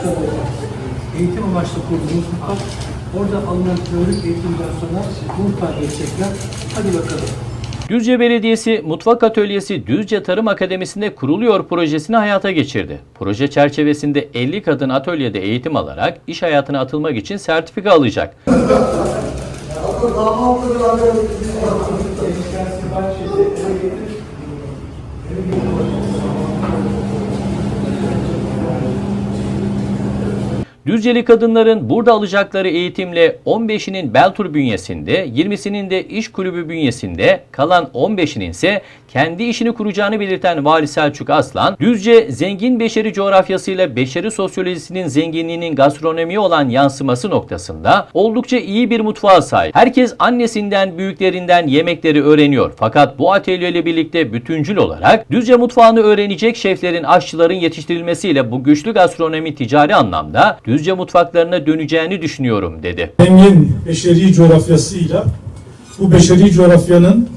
kadar eğitim amaçlı kurduğumuz mutfak. Orada alınan teorik eğitimden sonra mutfağa geçecekler. Hadi bakalım. Düzce Belediyesi Mutfak Atölyesi Düzce Tarım Akademisi'nde kuruluyor projesini hayata geçirdi. Proje çerçevesinde 50 kadın atölyede eğitim alarak iş hayatına atılmak için sertifika alacak. Düzceli kadınların burada alacakları eğitimle 15'inin Beltur bünyesinde, 20'sinin de iş kulübü bünyesinde, kalan 15'inin ise kendi işini kuracağını belirten Vali Selçuk Aslan, Düzce zengin beşeri coğrafyasıyla beşeri sosyolojisinin zenginliğinin gastronomiye olan yansıması noktasında oldukça iyi bir mutfağa sahip. Herkes annesinden, büyüklerinden yemekleri öğreniyor. Fakat bu atölyeyle birlikte bütüncül olarak Düzce mutfağını öğrenecek şeflerin, aşçıların yetiştirilmesiyle bu güçlü gastronomi ticari anlamda Düzce mutfaklarına döneceğini düşünüyorum dedi. zengin beşeri coğrafyasıyla bu beşeri coğrafyanın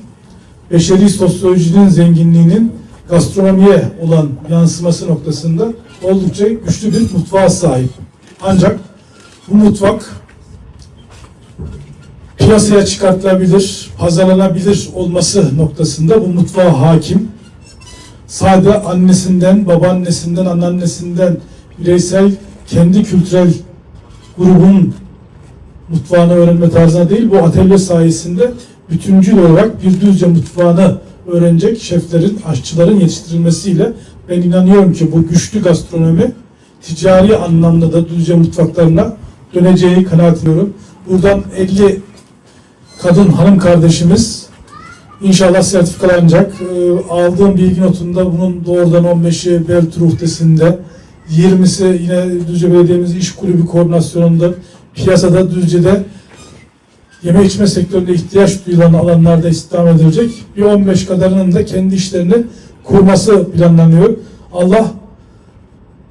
beşeri sosyolojinin zenginliğinin gastronomiye olan yansıması noktasında oldukça güçlü bir mutfağa sahip. Ancak bu mutfak piyasaya çıkartılabilir, pazarlanabilir olması noktasında bu mutfağa hakim. Sade annesinden, babaannesinden, anneannesinden bireysel kendi kültürel grubun mutfağını öğrenme tarzına değil, bu atölye sayesinde bütüncül olarak bir düzce mutfağını öğrenecek şeflerin, aşçıların yetiştirilmesiyle ben inanıyorum ki bu güçlü gastronomi ticari anlamda da düzce mutfaklarına döneceği kanaat. Buradan 50 kadın hanım kardeşimiz inşallah sertifikalanacak. Ee, aldığım bilgi notunda bunun doğrudan 15'i Belt Ruhtesi'nde, 20'si yine Düzce Belediye'miz iş kulübü koordinasyonunda piyasada Düzce'de yeme içme sektöründe ihtiyaç duyulan alanlarda istihdam edilecek. Bir 15 kadarının da kendi işlerini kurması planlanıyor. Allah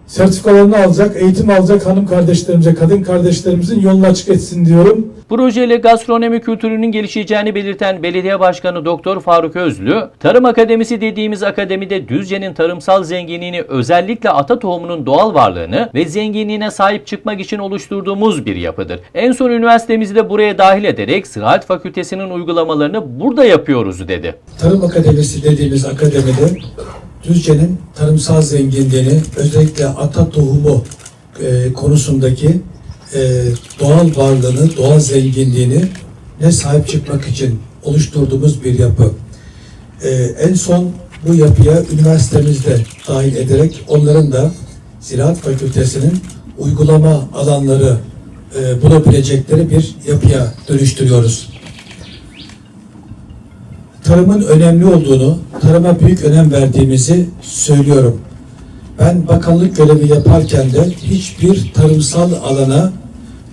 sertifikalarını alacak, eğitim alacak hanım kardeşlerimize, kadın kardeşlerimizin yolunu açık etsin diyorum. Projeyle gastronomi kültürünün gelişeceğini belirten Belediye Başkanı Doktor Faruk Özlü, Tarım Akademisi dediğimiz akademide Düzce'nin tarımsal zenginliğini özellikle ata tohumunun doğal varlığını ve zenginliğine sahip çıkmak için oluşturduğumuz bir yapıdır. En son üniversitemizi de buraya dahil ederek Ziraat Fakültesinin uygulamalarını burada yapıyoruz dedi. Tarım Akademisi dediğimiz akademide Düzce'nin tarımsal zenginliğini özellikle ata tohumu e, konusundaki e, doğal varlığını, doğal zenginliğini ne sahip çıkmak için oluşturduğumuz bir yapı. E, en son bu yapıya üniversitemizde dahil ederek onların da Ziraat Fakültesinin uygulama alanları e, bulabilecekleri bir yapıya dönüştürüyoruz tarımın önemli olduğunu, tarıma büyük önem verdiğimizi söylüyorum. Ben bakanlık görevi yaparken de hiçbir tarımsal alana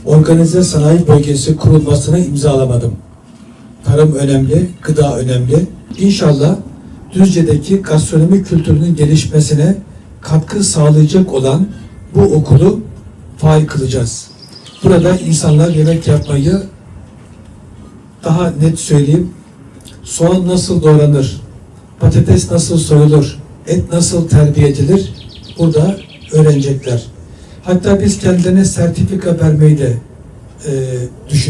organize sanayi bölgesi kurulmasını imzalamadım. Tarım önemli, gıda önemli. İnşallah Düzce'deki gastronomi kültürünün gelişmesine katkı sağlayacak olan bu okulu faal kılacağız. Burada insanlar yemek yapmayı daha net söyleyeyim, soğan nasıl doğranır, patates nasıl soyulur, et nasıl terbiye edilir burada öğrenecekler. Hatta biz kendilerine sertifika vermeyi de e, düşünüyoruz.